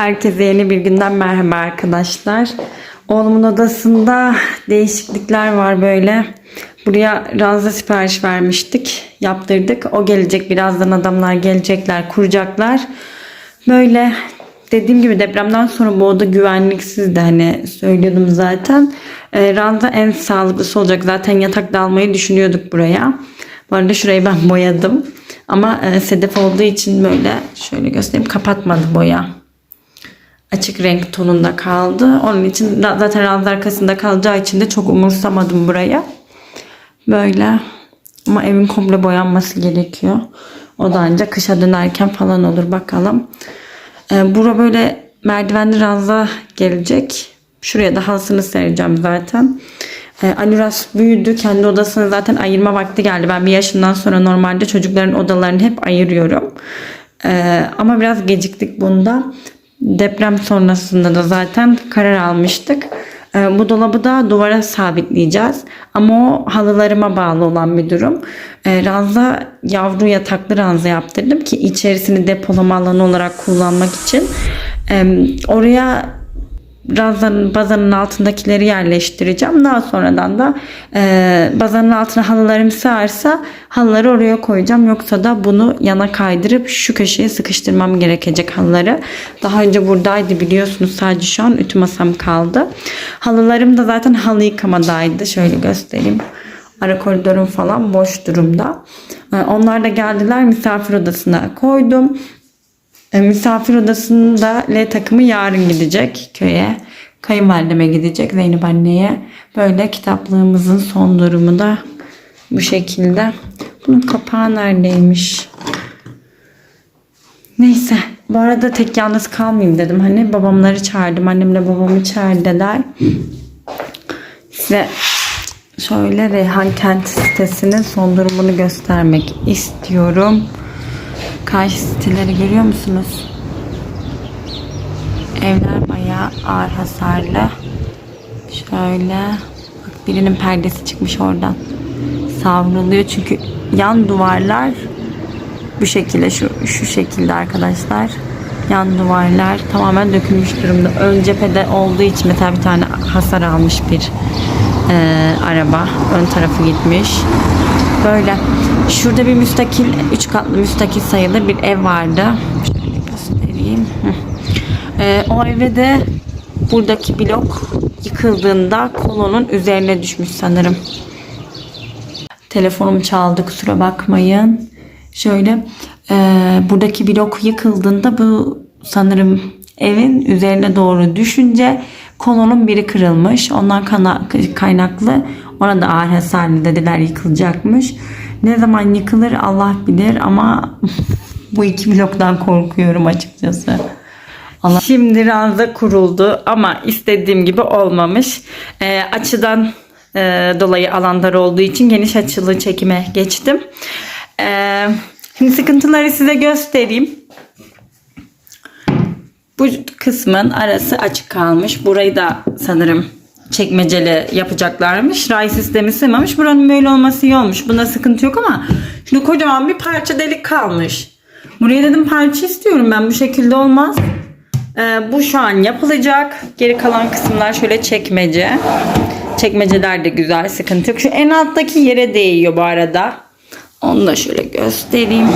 Herkese yeni bir günden merhaba arkadaşlar. Oğlumun odasında değişiklikler var böyle. Buraya ranza sipariş vermiştik. Yaptırdık. O gelecek. Birazdan adamlar gelecekler. Kuracaklar. Böyle dediğim gibi depremden sonra bu oda güvenliksizdi. Hani söylüyordum zaten. Ee, ranza en sağlıklısı olacak. Zaten yatak da almayı düşünüyorduk buraya. Bu arada şurayı ben boyadım. Ama e, sedef olduğu için böyle şöyle göstereyim kapatmadı boya açık renk tonunda kaldı. Onun için zaten ranza arkasında kalacağı için de çok umursamadım buraya. Böyle. Ama evin komple boyanması gerekiyor. O da ancak kışa dönerken falan olur bakalım. Ee, bura böyle merdivenli ranza gelecek. Şuraya da halısını sereceğim zaten. Ee, Anuras büyüdü. Kendi odasını zaten ayırma vakti geldi. Ben bir yaşından sonra normalde çocukların odalarını hep ayırıyorum. Ee, ama biraz geciktik bunda. Deprem sonrasında da zaten karar almıştık. Ee, bu dolabı da duvara sabitleyeceğiz. Ama o halılarıma bağlı olan bir durum. Ee, ranza yavru yataklı ranza yaptırdım ki içerisini depolama alanı olarak kullanmak için. Ee, oraya ranzanın bazanın altındakileri yerleştireceğim. Daha sonradan da e, bazanın altına halılarım sığarsa halıları oraya koyacağım. Yoksa da bunu yana kaydırıp şu köşeye sıkıştırmam gerekecek halıları. Daha önce buradaydı biliyorsunuz. Sadece şu an ütü masam kaldı. Halılarım da zaten halı yıkamadaydı. Şöyle göstereyim. Ara koridorum falan boş durumda. E, Onlar da geldiler misafir odasına koydum. E, misafir odasında L takımı yarın gidecek köye. Kayınvalideme gidecek Zeynep anneye. Böyle kitaplığımızın son durumu da bu şekilde. Bunun kapağı neredeymiş? Neyse. Bu arada tek yalnız kalmayayım dedim. Hani babamları çağırdım. Annemle babamı içerideler. Size şöyle Reyhan Kent sitesinin son durumunu göstermek istiyorum. Karşı siteleri görüyor musunuz? Evler bayağı ağır hasarlı. Şöyle bak birinin perdesi çıkmış oradan. Savruluyor çünkü yan duvarlar bu şekilde şu şu şekilde arkadaşlar. Yan duvarlar tamamen dökülmüş durumda. Ön cephede olduğu için mesela bir tane hasar almış bir e, araba. Ön tarafı gitmiş. Böyle. Şurada bir müstakil, üç katlı müstakil sayılır bir ev vardı. Şöyle göstereyim. Hı. E, o eve de buradaki blok yıkıldığında kolonun üzerine düşmüş sanırım. Telefonum çaldı kusura bakmayın. Şöyle e, buradaki blok yıkıldığında bu sanırım evin üzerine doğru düşünce kolonun biri kırılmış. Ondan kaynaklı ona da ağır hasarlı dediler yıkılacakmış. Ne zaman yıkılır Allah bilir ama bu iki bloktan korkuyorum açıkçası. Allah. Şimdi ranza kuruldu ama istediğim gibi olmamış. Ee, açıdan e, dolayı alanlar olduğu için geniş açılı çekime geçtim. Ee, şimdi sıkıntıları size göstereyim. Bu kısmın arası açık kalmış. Burayı da sanırım çekmeceli yapacaklarmış. Ray sistemi sığmamış. Buranın böyle olması iyi olmuş. Bunda sıkıntı yok ama şimdi kocaman bir parça delik kalmış. Buraya dedim parça istiyorum ben. Bu şekilde olmaz. Ee, bu şu an yapılacak. Geri kalan kısımlar şöyle çekmece. Çekmeceler de güzel. Sıkıntı yok. Şu en alttaki yere değiyor bu arada. Onu da şöyle göstereyim.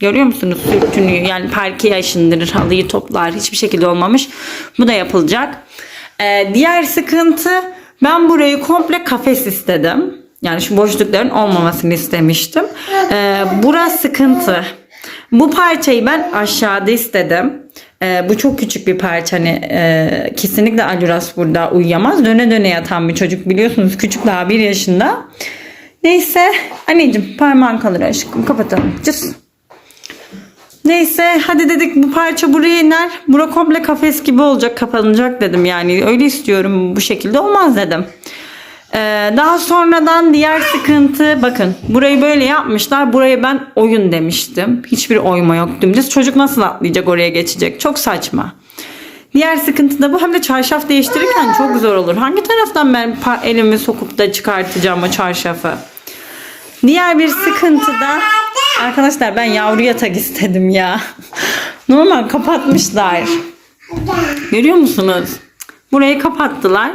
Görüyor musunuz? Sürtünüyor. Yani parkeyi aşındırır, halıyı toplar. Hiçbir şekilde olmamış. Bu da yapılacak. Ee, diğer sıkıntı ben burayı komple kafes istedim. Yani şu boşlukların olmamasını istemiştim. Ee, burası sıkıntı. Bu parçayı ben aşağıda istedim. Ee, bu çok küçük bir parça. Hani e, kesinlikle Aluras burada uyuyamaz. Döne döne yatan bir çocuk biliyorsunuz. Küçük daha bir yaşında. Neyse anneciğim parmağın kalır aşkım. Kapatalım. Cız. Neyse hadi dedik bu parça buraya iner. Bura komple kafes gibi olacak kapanacak dedim yani. Öyle istiyorum bu şekilde olmaz dedim. Ee, daha sonradan diğer sıkıntı bakın burayı böyle yapmışlar. Buraya ben oyun demiştim. Hiçbir oyma yok dümdüz. Çocuk nasıl atlayacak oraya geçecek? Çok saçma. Diğer sıkıntı da bu. Hem de çarşaf değiştirirken çok zor olur. Hangi taraftan ben elimi sokup da çıkartacağım o çarşafı? Diğer bir sıkıntı da arkadaşlar ben yavru yatak istedim ya. Normal kapatmışlar. Görüyor musunuz? Burayı kapattılar.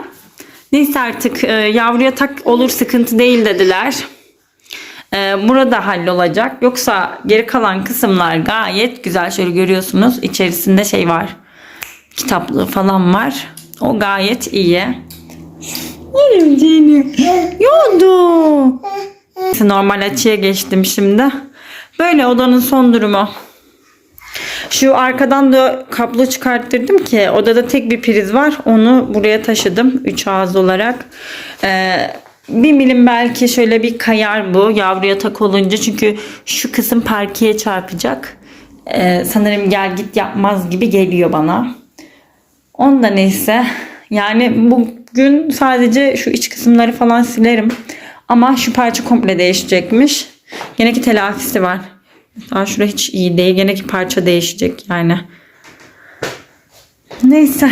Neyse artık e, yavruya tak olur sıkıntı değil dediler. E, burada hallolacak. Yoksa geri kalan kısımlar gayet güzel. Şöyle görüyorsunuz. İçerisinde şey var. Kitaplığı falan var. O gayet iyi. Benim canım. Yoldu. Normal açıya geçtim şimdi. Böyle odanın son durumu. Şu arkadan da kablo çıkarttırdım ki odada tek bir priz var. Onu buraya taşıdım 3 ağız olarak. Ee, bir milim belki şöyle bir kayar bu yavru yatak olunca çünkü şu kısım parkeye çarpacak. Ee, sanırım gel git yapmaz gibi geliyor bana. Onda neyse. Yani bugün sadece şu iç kısımları falan silerim. Ama şu parça komple değişecekmiş. Gene ki telafisi var. Daha şura hiç iyi değil. Gene ki parça değişecek yani. Neyse.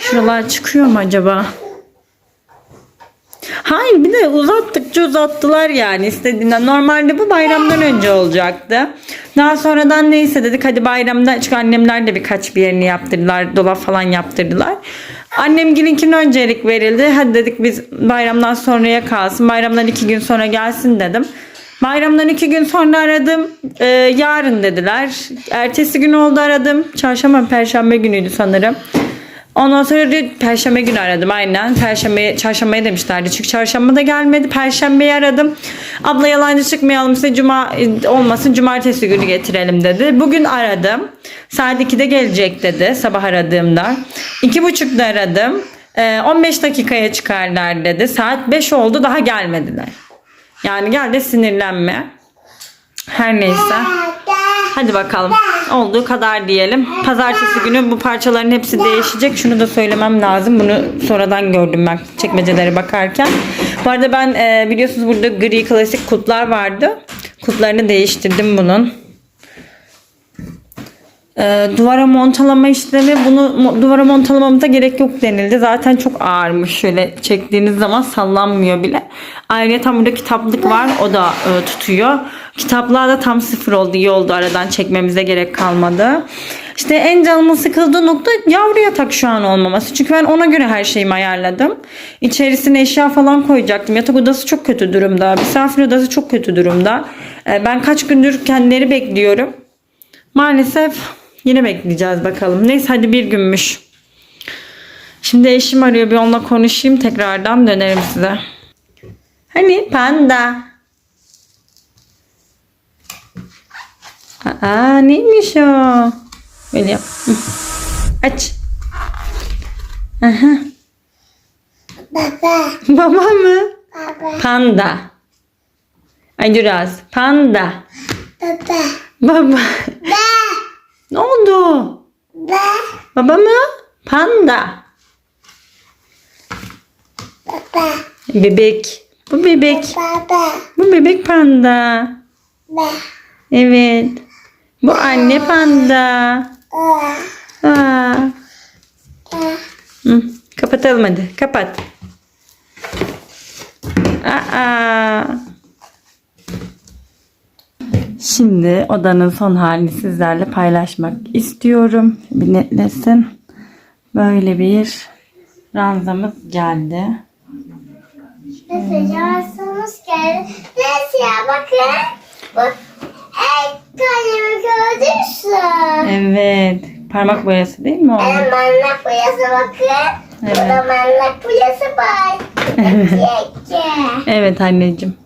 Şuralar çıkıyor mu acaba? Hayır bir de uzattıkça uzattılar yani istediğinden. Normalde bu bayramdan önce olacaktı. Daha sonradan neyse dedik hadi bayramda çünkü annemler de birkaç bir yerini yaptırdılar. Dolap falan yaptırdılar. Annem gelinkine öncelik verildi. Hadi dedik biz bayramdan sonraya kalsın. Bayramdan iki gün sonra gelsin dedim. Bayramdan iki gün sonra aradım. Ee, yarın dediler. Ertesi gün oldu aradım. Çarşamba, perşembe günüydü sanırım. Ondan sonra da perşembe günü aradım aynen. Perşembe, çarşambaya demişlerdi. Çünkü çarşamba da gelmedi. Perşembeyi aradım. Abla yalancı çıkmayalım size cuma olmasın cumartesi günü getirelim dedi. Bugün aradım. Saat 2'de gelecek dedi sabah aradığımda. 2.30'da aradım. Ee, 15 dakikaya çıkarlar dedi. Saat 5 oldu daha gelmediler. Yani gel de sinirlenme. Her neyse. Hadi bakalım. Olduğu kadar diyelim. Pazartesi günü bu parçaların hepsi değişecek. Şunu da söylemem lazım. Bunu sonradan gördüm ben çekmecelere bakarken. Bu arada ben e, biliyorsunuz burada gri klasik kutlar vardı. Kutlarını değiştirdim bunun. E, duvara montalama işlemi bunu duvara montalamamıza gerek yok denildi. Zaten çok ağırmış. Şöyle çektiğiniz zaman sallanmıyor bile. Ayrıca burada kitaplık var. O da e, tutuyor. Kitaplığa da tam sıfır oldu. iyi oldu. Aradan çekmemize gerek kalmadı. İşte en canımın sıkıldığı nokta yavru yatak şu an olmaması. Çünkü ben ona göre her şeyimi ayarladım. İçerisine eşya falan koyacaktım. Yatak odası çok kötü durumda. Misafir odası çok kötü durumda. E, ben kaç gündür kendileri bekliyorum. Maalesef yine bekleyeceğiz bakalım. Neyse hadi bir günmüş. Şimdi eşim arıyor bir onunla konuşayım tekrardan dönerim size. Hani panda. Aa neymiş o? Böyle yap. Aç. Aha. Baba, Baba mı? baba, Panda. Ay biraz. Panda. baba, Baba. Oldu? ba, Baba mı? Panda. baba, Bebek. Bu bebek. baba, Bu bebek panda. ba, Evet. Bu anne panda. Aa. ba, Hı, kapatalım hadi. Kapat. Aa. Şimdi odanın son halini sizlerle paylaşmak istiyorum. Bir netlesin. Böyle bir ranzamız geldi. Sıcaksınız geldi. Neyse ya bakın. Bak. Ey kalemi gördüysen. Evet. Parmak boyası değil mi o? Ee, manlak boyası bakın. Evet. Bu da manlak boyası var. Keke. Evet anneciğim.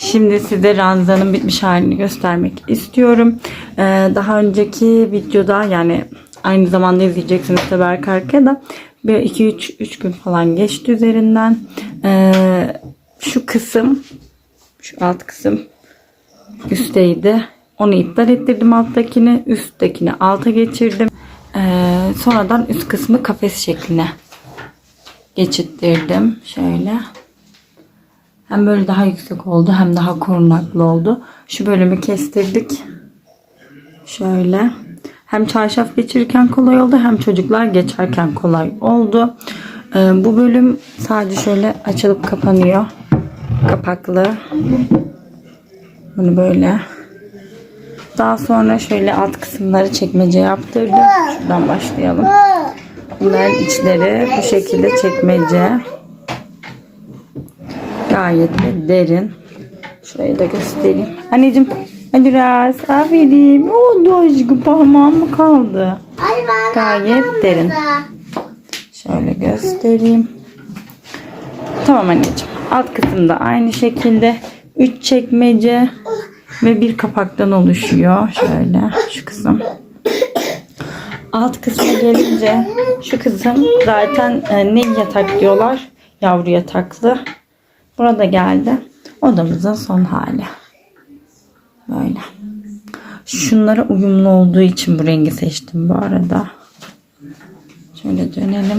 Şimdi size ranzanın bitmiş halini göstermek istiyorum. Ee, daha önceki videoda yani aynı zamanda izleyeceksiniz tabi arka arkaya da bir 2-3 3 gün falan geçti üzerinden. Ee, şu kısım şu alt kısım üstteydi. Onu iptal ettirdim alttakini. Üsttekini alta geçirdim. Ee, sonradan üst kısmı kafes şekline geçittirdim. Şöyle. Hem böyle daha yüksek oldu hem daha korunaklı oldu. Şu bölümü kestirdik. Şöyle. Hem çarşaf geçirirken kolay oldu hem çocuklar geçerken kolay oldu. Ee, bu bölüm sadece şöyle açılıp kapanıyor. Kapaklı. Bunu böyle. Daha sonra şöyle alt kısımları çekmece yaptırdım. Şuradan başlayalım. Bunların içleri bu şekilde çekmece. Gayet de derin. Şurayı da göstereyim. Anneciğim hadi biraz aferin. Ne oldu aşkım parmağım mı kaldı? Ay Gayet derin. Şöyle göstereyim. Tamam anneciğim. Alt kısımda aynı şekilde 3 çekmece ve bir kapaktan oluşuyor. Şöyle şu kısım. Alt kısma gelince şu kısım zaten e, ne yatak diyorlar? Yavru yataklı. Burada geldi. Odamızın son hali. Böyle. Şunlara uyumlu olduğu için bu rengi seçtim bu arada. Şöyle dönelim.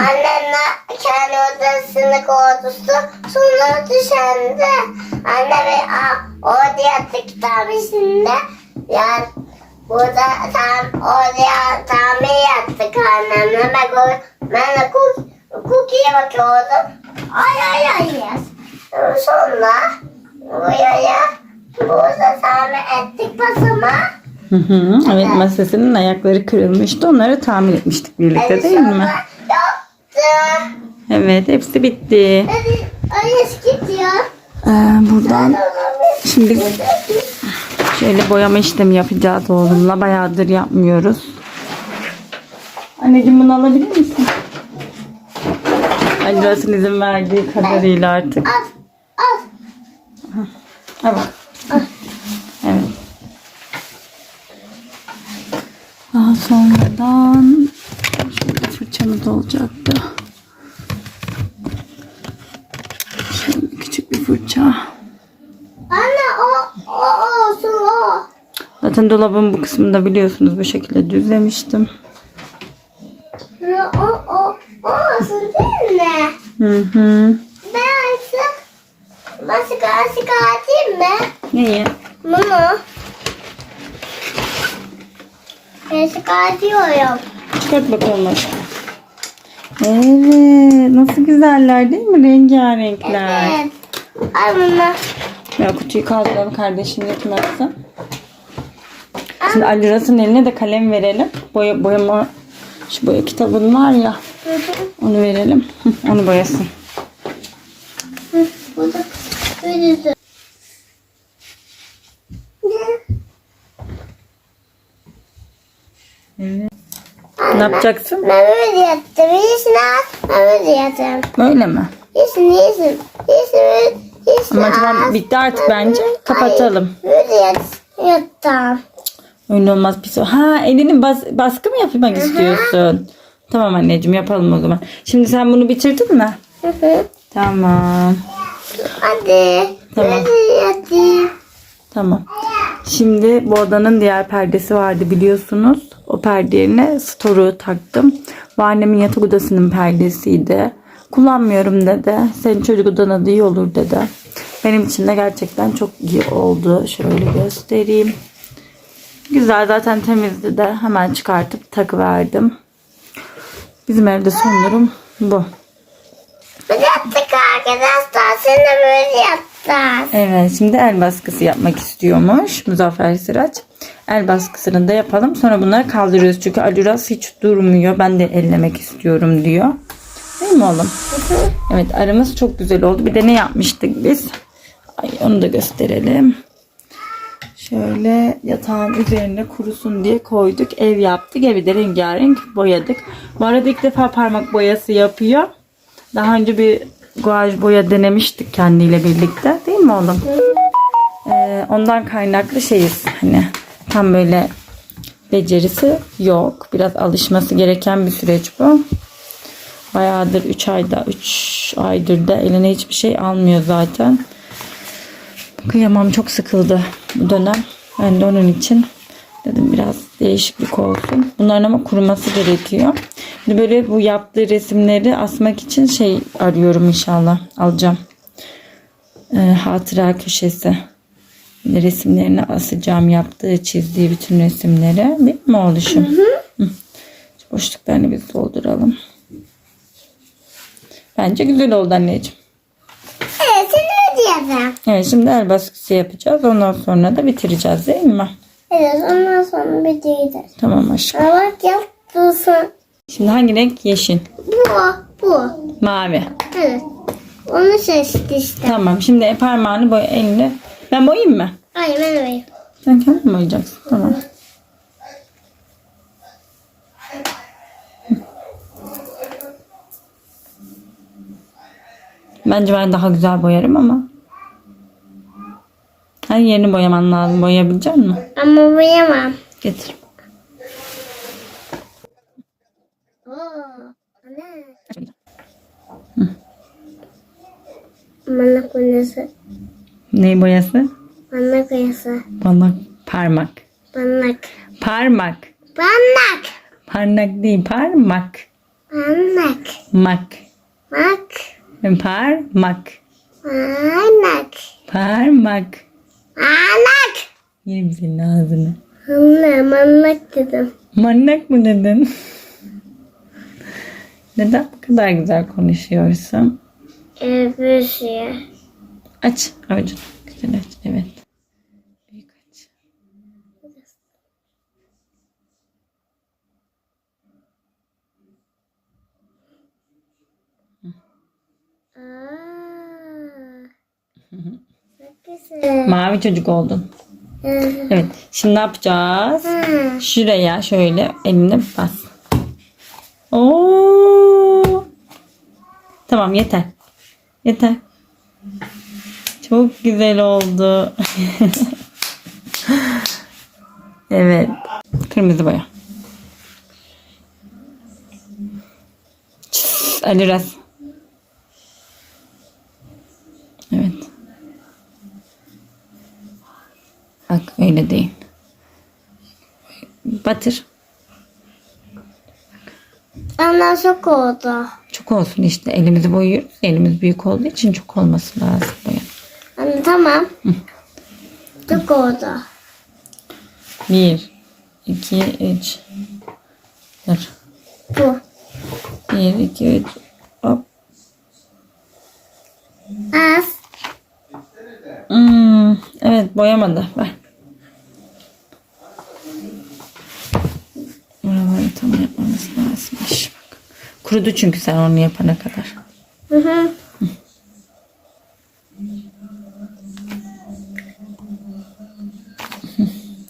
Annemle kendi odasını kovdurdu. Sonra düşendi. Anne ve a, orada yattık kitabesinde. Burada tam oraya tamir yattık annemle. Ben, o- ben de cook, cookie'ye bakıyordum. Ay ay ay yes. Sonra buraya burada tamir ettik basama. Hı hı. Evet masasının ayakları kırılmıştı. Onları tamir etmiştik birlikte değil mi? Yaptım. Evet hepsi bitti. Hadi öyle gidiyor. Ee, buradan şimdi şöyle boyama işlemi yapacağız oğlumla. Bayağıdır yapmıyoruz. Anneciğim bunu alabilir misin? Annesi'nin izin verdiği kadarıyla artık. Al. Al. Evet. Evet. Daha sonradan şöyle fırçamız olacaktı. Şöyle küçük bir fırça. Anne o, o olsun o. Zaten dolabın bu kısmını da biliyorsunuz bu şekilde düzlemiştim. O, o, o olsun değil mi? Hı hı. Ben artık başka başka atayım mı? Neyi? Bunu. Başka atıyorum. Çıkart bakalım aşkım. Evet. Nasıl güzeller değil mi? Rengarenkler. Evet. Al bunu. Ya kutuyu kaldıralım kardeşin yetmezse. Şimdi Aliras'ın eline de kalem verelim. Boya, boyama şu boya kitabın var ya. Onu verelim. Onu boyasın. Bu da. Ne yapacaksın? Ben böyle yattım. İyisini al. Ben böyle yattım. Böyle mi? İyisini iyisin. İyisini İyisini Ama tamam bitti artık bence. Kapatalım. Böyle yat. Öyle olmaz pis. Ha elini bas, baskı mı yapmak istiyorsun? Tamam anneciğim yapalım o zaman. Şimdi sen bunu bitirdin mi? Hı hı. Tamam. Hadi. Tamam. Yatayım. Tamam. Şimdi bu odanın diğer perdesi vardı biliyorsunuz. O perde yerine storu taktım. Bu annemin yatak odasının perdesiydi. Kullanmıyorum dedi. Senin çocuk odana da iyi olur dedi. Benim için de gerçekten çok iyi oldu. Şöyle göstereyim. Güzel zaten temizdi de hemen çıkartıp takıverdim. Bizim evde son durum bu. Biz yattık arkadaşlar. Sen de böyle yattın. Evet şimdi el baskısı yapmak istiyormuş Muzaffer Sıraç. El baskısını da yapalım. Sonra bunları kaldırıyoruz. Çünkü Aluras hiç durmuyor. Ben de ellemek istiyorum diyor. Değil mi oğlum? Evet aramız çok güzel oldu. Bir de ne yapmıştık biz? Ay, onu da gösterelim. Şöyle yatağın üzerine kurusun diye koyduk. Ev yaptık. Evi de rengarenk boyadık. Bu arada ilk defa parmak boyası yapıyor. Daha önce bir guaj boya denemiştik kendiyle birlikte. Değil mi oğlum? Ee, ondan kaynaklı şeyiz. Hani tam böyle becerisi yok. Biraz alışması gereken bir süreç bu. Bayağıdır 3 ayda 3 aydır da eline hiçbir şey almıyor zaten. Kıyamam çok sıkıldı bu dönem. Ben de onun için dedim biraz değişiklik olsun. Bunların ama kuruması gerekiyor. Şimdi böyle bu yaptığı resimleri asmak için şey arıyorum inşallah. Alacağım. Ee, hatıra köşesi. Resimlerini asacağım. Yaptığı, çizdiği bütün resimleri. Değil mi oluşum? Hı. Boşluklarını biz dolduralım. Bence güzel oldu anneciğim. Bitirdim. Evet şimdi el baskısı yapacağız. Ondan sonra da bitireceğiz değil mi? Evet ondan sonra bitireceğiz. Tamam aşkım. Ama bak yaptıysan. Şimdi hangi renk? Yeşil. Bu. Bu. Mavi. Evet. Onu seçti işte. Tamam şimdi parmağını boya elini. Ben boyayayım mı? Hayır ben öyle. Sen kendin mi boyayacaksın? Tamam. Bence ben daha güzel boyarım ama. Her yerini boyaman lazım. Boyayabilecek misin? Ama boyamam. Getir. Bana koyası. Neyi boyası? Bana koyası. Banak. Parmak. Banak. Parmak. Banak. Parmak değil. Parmak. Banak. Mak. Mak. Parmak. Banak. Parmak. Banak. Yerim senin ağzını. Anne banak dedim. Manyak mı dedin? Neden bu kadar güzel konuşuyorsun? Evet şey. Aç avucunu. Güzel aç. Evet. Büyük aç. Aa. Mavi çocuk oldun. Evet. Şimdi ne yapacağız? Şuraya şöyle elini bas. Oo. Tamam yeter. Yeter. Çok güzel oldu. evet. Kırmızı boya. Ali Ras. Evet. Bak öyle değil. Batır. Ondan çok oldu. Çok olsun işte. Elimizi boyuyoruz. Elimiz büyük olduğu için çok olması lazım boya. Anne tamam. Çok oldu. Bir, iki, üç. Dur. Bu. Bir, iki, üç. Hop. Az. Hmm, evet boyamadı. Ver. Buraları tam yapmamız lazımmış. Bak. Kurudu çünkü sen onu yapana kadar. Hı hı.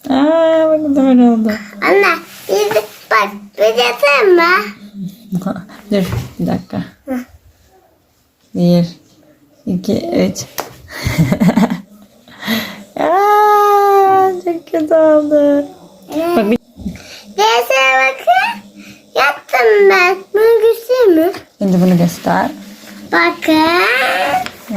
Aa bak böyle oldu. Anne bir de bak bir de mi? Dur bir dakika. Bir, iki, üç. Kötü oldu. Bak bir, Neyse bakın. Yaptım ben. Bunu göstereyim mi? önce bunu göster. Bakın.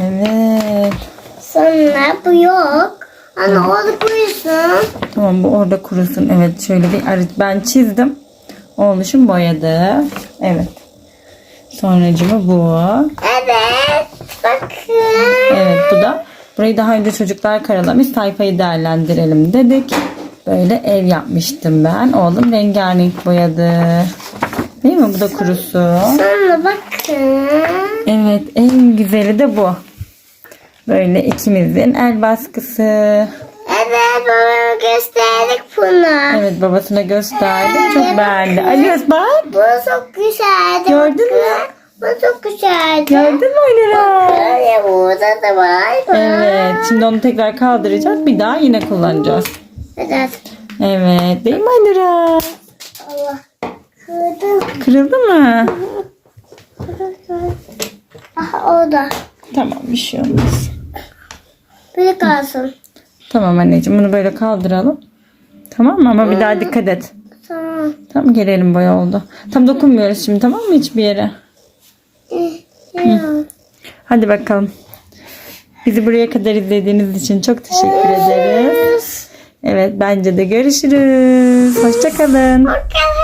Evet. Sonra bu yok. Anne orada koyuyorsun. Tamam bu orada kurusun. Evet şöyle bir ben çizdim. Oğluşum boyadı. Evet. Sonracımı bu. Evet. Bakın. Evet bu da. Burayı daha önce çocuklar karalamış. Sayfayı değerlendirelim dedik. Böyle ev yapmıştım ben. Oğlum rengarenk boyadı. Değil mi? Bu da kurusu. Sonra bakın. Evet en güzeli de bu. Böyle ikimizin el baskısı. Evet babama gösterdik bunu. Evet babasına gösterdim. Çok beğendi. Alias bak. Bu çok güzeldi. Gördün mü? Bu çok güzeldi. Gördün mü Alira? Böyle burada da var. Evet. Şimdi onu tekrar kaldıracağız. Bir daha yine kullanacağız. Evet. Evet. Değil mi Alira? Allah. Kırdım. Kırıldı mı? Aha orada. Tamam bir şey olmaz. Böyle kalsın. Tamam anneciğim bunu böyle kaldıralım. Tamam mı? Ama bir daha dikkat et. Tamam. Tamam gelelim boya oldu. Tam dokunmuyoruz şimdi tamam mı hiçbir yere? Hadi bakalım. Bizi buraya kadar izlediğiniz için çok teşekkür ederiz. Evet bence de görüşürüz. Hoşçakalın. Bakın.